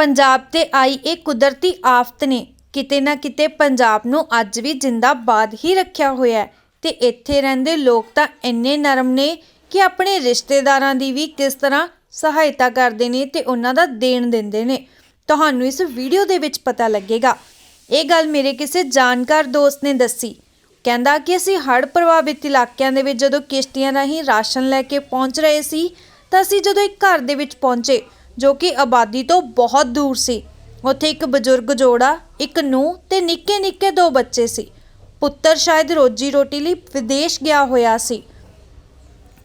ਪੰਜਾਬ ਤੇ ਆਈ ਇਹ ਕੁਦਰਤੀ ਆਫਤ ਨੇ। ਕਿਤੇ ਨਾ ਕਿਤੇ ਪੰਜਾਬ ਨੂੰ ਅੱਜ ਵੀ ਜਿੰਦਾਬਾਦ ਹੀ ਰੱਖਿਆ ਹੋਇਆ ਹੈ। ਤੇ ਇੱਥੇ ਰਹਿੰਦੇ ਲੋਕ ਤਾਂ ਇੰਨੇ ਨਰਮ ਨੇ ਕਿ ਆਪਣੇ ਰਿਸ਼ਤੇਦਾਰਾਂ ਦੀ ਵੀ ਕਿਸ ਤਰ੍ਹਾਂ ਸਹਾਇਤਾ ਕਰਦੇ ਨੇ ਤੇ ਉਹਨਾਂ ਦਾ ਦੇਣ ਦਿੰਦੇ ਨੇ। ਤੁਹਾਨੂੰ ਇਸ ਵੀਡੀਓ ਦੇ ਵਿੱਚ ਪਤਾ ਲੱਗੇਗਾ। ਇਹ ਗੱਲ ਮੇਰੇ ਕਿਸੇ ਜਾਣਕਾਰ ਦੋਸਤ ਨੇ ਦੱਸੀ। ਕਹਿੰਦਾ ਕਿ ਅਸੀਂ ਹੜ੍ਹ ਪ੍ਰਭਾਵਿਤ ਇਲਾਕਿਆਂ ਦੇ ਵਿੱਚ ਜਦੋਂ ਕਿਸ਼ਤੀਆਂ ਰਾਹੀਂ ਰਾਸ਼ਨ ਲੈ ਕੇ ਪਹੁੰਚ ਰਹੇ ਸੀ, ਤਾਂ ਅਸੀਂ ਜਦੋਂ ਇੱਕ ਘਰ ਦੇ ਵਿੱਚ ਪਹੁੰਚੇ ਜੋ ਕਿ ਆਬਾਦੀ ਤੋਂ ਬਹੁਤ ਦੂਰ ਸੀ। ਉੱਥੇ ਇੱਕ ਬਜ਼ੁਰਗ ਜੋੜਾ, ਇੱਕ ਨੂੰ ਤੇ ਨਿੱਕੇ ਨਿੱਕੇ ਦੋ ਬੱਚੇ ਸੀ। ਪੁੱਤਰ ਸ਼ਾਇਦ ਰੋਜੀ ਰੋਟੀ ਲਈ ਵਿਦੇਸ਼ ਗਿਆ ਹੋਇਆ ਸੀ।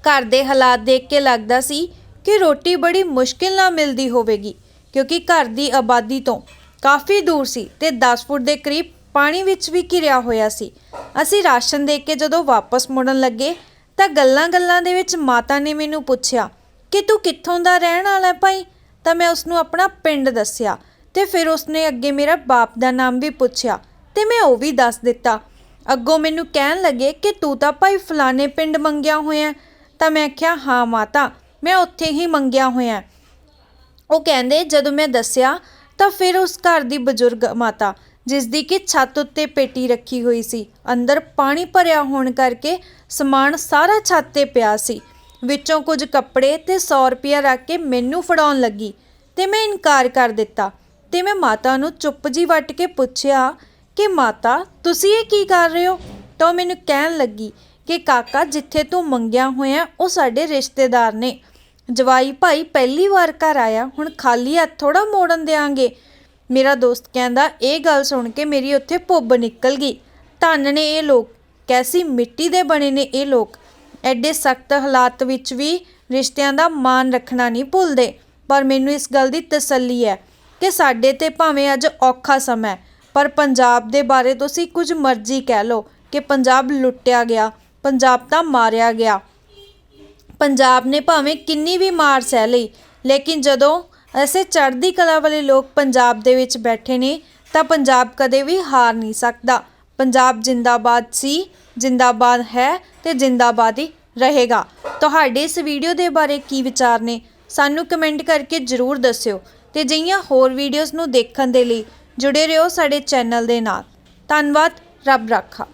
ਘਰ ਦੇ ਹਾਲਾਤ ਦੇਖ ਕੇ ਲੱਗਦਾ ਸੀ ਕਿ ਰੋਟੀ ਬੜੀ ਮੁਸ਼ਕਿਲ ਨਾਲ ਮਿਲਦੀ ਹੋਵੇਗੀ, ਕਿਉਂਕਿ ਘਰ ਦੀ ਆਬਾਦੀ ਤੋਂ ਕਾਫੀ ਦੂਰ ਸੀ ਤੇ 10 ਫੁੱਟ ਦੇ ਕਰੀਬ ਪਾਣੀ ਵਿੱਚ ਵੀ ਘਿਰਿਆ ਹੋਇਆ ਸੀ। ਅਸੀਂ ਰਾਸ਼ਨ ਦੇ ਕੇ ਜਦੋਂ ਵਾਪਸ ਮੁੜਨ ਲੱਗੇ ਤਾਂ ਗੱਲਾਂ-ਗੱਲਾਂ ਦੇ ਵਿੱਚ ਮਾਤਾ ਨੇ ਮੈਨੂੰ ਪੁੱਛਿਆ, ਕਿ ਤੂੰ ਕਿੱਥੋਂ ਦਾ ਰਹਿਣ ਵਾਲਾ ਭਾਈ? ਤਾਂ ਮੈਂ ਉਸ ਨੂੰ ਆਪਣਾ ਪਿੰਡ ਦੱਸਿਆ ਤੇ ਫਿਰ ਉਸਨੇ ਅੱਗੇ ਮੇਰਾ ਬਾਪ ਦਾ ਨਾਮ ਵੀ ਪੁੱਛਿਆ ਤੇ ਮੈਂ ਉਹ ਵੀ ਦੱਸ ਦਿੱਤਾ। ਅੱਗੋਂ ਮੈਨੂੰ ਕਹਿਣ ਲੱਗੇ ਕਿ ਤੂੰ ਤਾਂ ਭਾਈ ਫਲਾਣੇ ਪਿੰਡ ਮੰਗਿਆ ਹੋਇਆ ਤਾਂ ਮੈਂ ਆਖਿਆ, ਹਾਂ ਮਾਤਾ, ਮੈਂ ਉੱਥੇ ਹੀ ਮੰਗਿਆ ਹੋਇਆ ਉਹ ਕਹਿੰਦੇ, ਜਦੋਂ ਮੈਂ ਦੱਸਿਆ ਤਾਂ ਫਿਰ ਉਸ ਘਰ ਦੀ ਬਜ਼ੁਰਗ ਮਾਤਾ ਜਿਸ ਦੀ ਕਿ ਛੱਤ ਉੱਤੇ ਪੇਟੀ ਰੱਖੀ ਹੋਈ ਸੀ, ਅੰਦਰ ਪਾਣੀ ਭਰਿਆ ਹੋਣ ਕਰਕੇ ਸਮਾਨ ਸਾਰਾ ਛੱਤ ਤੇ ਪਿਆ ਸੀ। ਵਿੱਚੋਂ ਕੁਝ ਕੱਪੜੇ ਤੇ 100 ਰੁਪਇਆ ਰੱਖ ਕੇ ਮੈਨੂੰ ਫੜਾਉਣ ਲੱਗੀ ਤੇ ਮੈਂ ਇਨਕਾਰ ਕਰ ਦਿੱਤਾ ਤੇ ਮੈਂ ਮਾਤਾ ਨੂੰ ਚੁੱਪ ਜੀ ਵੱਟ ਕੇ ਪੁੱਛਿਆ ਕਿ ਮਾਤਾ, ਤੁਸੀਂ ਇਹ ਕੀ ਕਰ ਰਹੇ ਹੋ? ਤਾਂ ਉਹ ਮੈਨੂੰ ਕਹਿਣ ਲੱਗੀ ਕਿ ਕਾਕਾ, ਜਿੱਥੇ ਤੂੰ ਮੰਗਿਆ ਹੋਇਆ, ਉਹ ਸਾਡੇ ਰਿਸ਼ਤੇਦਾਰ ਨੇ। ਜਵਾਈ ਭਾਈ ਪਹਿਲੀ ਵਾਰ ਘਰ ਆਇਆ, ਹੁਣ ਖਾਲੀ ਹੱਥ ਥੋੜਾ ਮੋੜਨ ਦੇਾਂਗੇ ਮੇਰਾ ਦੋਸਤ ਕਹਿੰਦਾ, ਇਹ ਗੱਲ ਸੁਣ ਕੇ ਮੇਰੀ ਉੱਥੇ ਭੁੱਬ ਨਿਕਲ ਗਈ। ਧੰਨ ਨੇ ਇਹ ਲੋਕ, ਕੈਸੀ ਮਿੱਟੀ ਦੇ ਬਣੇ ਨੇ ਇਹ ਲੋਕ। ਐਡੇ ਸਖਤ ਹਾਲਾਤ ਵਿੱਚ ਵੀ ਰਿਸ਼ਤਿਆਂ ਦਾ ਮਾਣ ਰੱਖਣਾ ਨਹੀਂ ਭੁੱਲਦੇ। ਪਰ ਮੈਨੂੰ ਇਸ ਗੱਲ ਦੀ ਤਸੱਲੀ ਹੈ ਕਿ ਸਾਡੇ ਤੇ ਭਾਵੇਂ ਅੱਜ ਔਖਾ ਸਮਾਂ ਹੈ, ਪਰ ਪੰਜਾਬ ਦੇ ਬਾਰੇ ਤੁਸੀਂ ਕੁਝ ਮਰਜ਼ੀ ਕਹਿ ਲਓ ਕਿ ਪੰਜਾਬ ਲੁੱਟਿਆ ਗਿਆ, ਪੰਜਾਬ ਤਾਂ ਮਾਰਿਆ ਗਿਆ। ਪੰਜਾਬ ਨੇ ਭਾਵੇਂ ਕਿੰਨੀ ਵੀ ਮਾਰ ਸਹਿ ਲਈ, ਲੇਕਿਨ ਜਦੋਂ ਐਸੇ ਚੜ੍ਹਦੀ ਕਲਾ ਵਾਲੇ ਲੋਕ ਪੰਜਾਬ ਦੇ ਵਿੱਚ ਬੈਠੇ ਨੇ, ਤਾਂ ਪੰਜਾਬ ਕਦੇ ਵੀ ਹਾਰ ਨਹੀਂ ਸਕਦਾ। ਪੰਜਾਬ ਜਿੰਦਾਬਾਦ ਸੀ ਜਿੰਦਾਬਾਦ ਹੈ ਤੇ ਜਿੰਦਾਬਾਦ ਹੀ ਰਹੇਗਾ। ਤੁਹਾਡੇ ਇਸ ਵੀਡੀਓ ਦੇ ਬਾਰੇ ਕੀ ਵਿਚਾਰ ਨੇ? ਸਾਨੂੰ ਕਮੈਂਟ ਕਰਕੇ ਜਰੂਰ ਦੱਸਿਓ ਤੇ ਜਿਹੀਆਂ ਹੋਰ ਵੀਡੀਓਜ਼ ਨੂੰ ਦੇਖਣ ਦੇ ਲਈ ਜੁੜੇ ਰਹੋ ਸਾਡੇ ਚੈਨਲ ਦੇ ਨਾਲ। ਧੰਨਵਾਦ, ਰੱਬ ਰਾਖਾ।